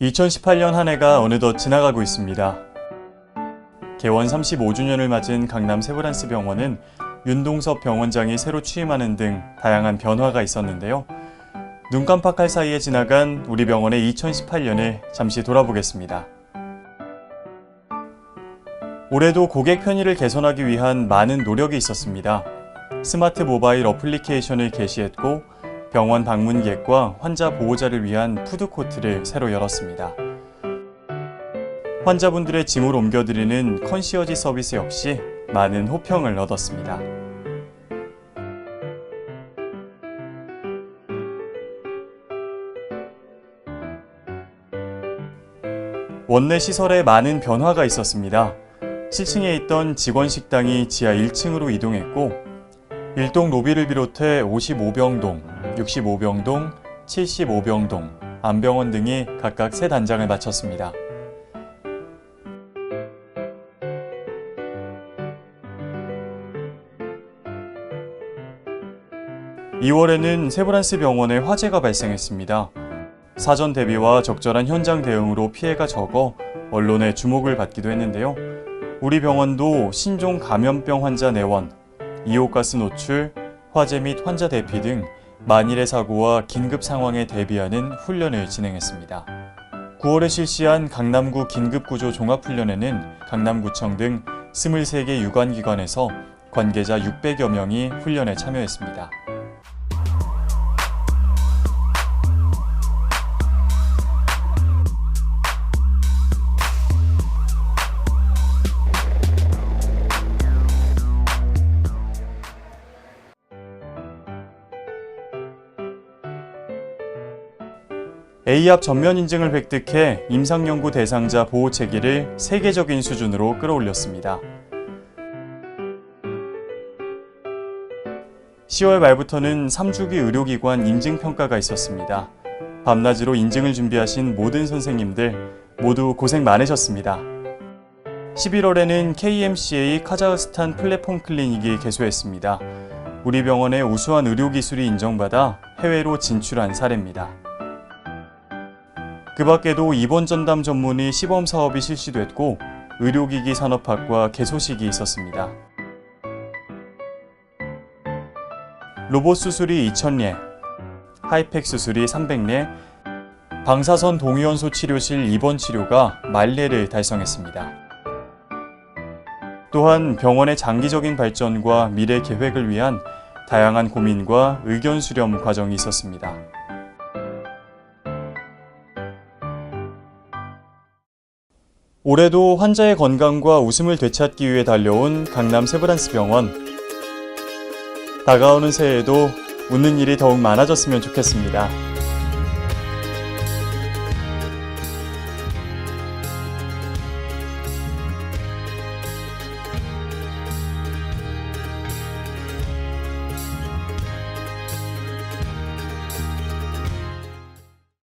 2018년 한 해가 어느덧 지나가고 있습니다. 개원 35주년을 맞은 강남 세브란스 병원은 윤동섭 병원장이 새로 취임하는 등 다양한 변화가 있었는데요. 눈 깜빡할 사이에 지나간 우리 병원의 2018년을 잠시 돌아보겠습니다. 올해도 고객 편의를 개선하기 위한 많은 노력이 있었습니다. 스마트 모바일 어플리케이션을 게시했고 병원 방문객과 환자 보호자를 위한 푸드코트를 새로 열었습니다. 환자분들의 짐을 옮겨드리는 컨시어지 서비스 역시 많은 호평을 얻었습니다. 원내 시설에 많은 변화가 있었습니다. 7층에 있던 직원 식당이 지하 1층으로 이동했고, 일동 로비를 비롯해 55병동, 65병동, 75병동, 안병원 등이 각각 새 단장을 마쳤습니다. 2월에는 세브란스 병원에 화재가 발생했습니다. 사전 대비와 적절한 현장 대응으로 피해가 적어 언론의 주목을 받기도 했는데요. 우리 병원도 신종 감염병 환자 내원, 이호가스 노출, 화재 및 환자 대피 등 만일의 사고와 긴급 상황에 대비하는 훈련을 진행했습니다. 9월에 실시한 강남구 긴급구조 종합훈련에는 강남구청 등 23개 유관기관에서 관계자 600여 명이 훈련에 참여했습니다. A합 전면 인증을 획득해 임상연구 대상자 보호 체계를 세계적인 수준으로 끌어올렸습니다. 10월 말부터는 3주기 의료기관 인증평가가 있었습니다. 밤낮으로 인증을 준비하신 모든 선생님들 모두 고생 많으셨습니다. 11월에는 KMCA 카자흐스탄 플랫폼 클리닉이 개소했습니다. 우리 병원의 우수한 의료기술이 인정받아 해외로 진출한 사례입니다. 그 밖에도 입원 전담 전문의 시범 사업이 실시됐고 의료기기 산업학과 개소식이 있었습니다. 로봇 수술이 2,000례, 하이팩 수술이 300례, 방사선 동위원소 치료실 입원 치료가 만례를 달성했습니다. 또한 병원의 장기적인 발전과 미래 계획을 위한 다양한 고민과 의견 수렴 과정이 있었습니다. 올해도 환자의 건강과 웃음을 되찾기 위해 달려온 강남 세브란스 병원. 다가오는 새해에도 웃는 일이 더욱 많아졌으면 좋겠습니다.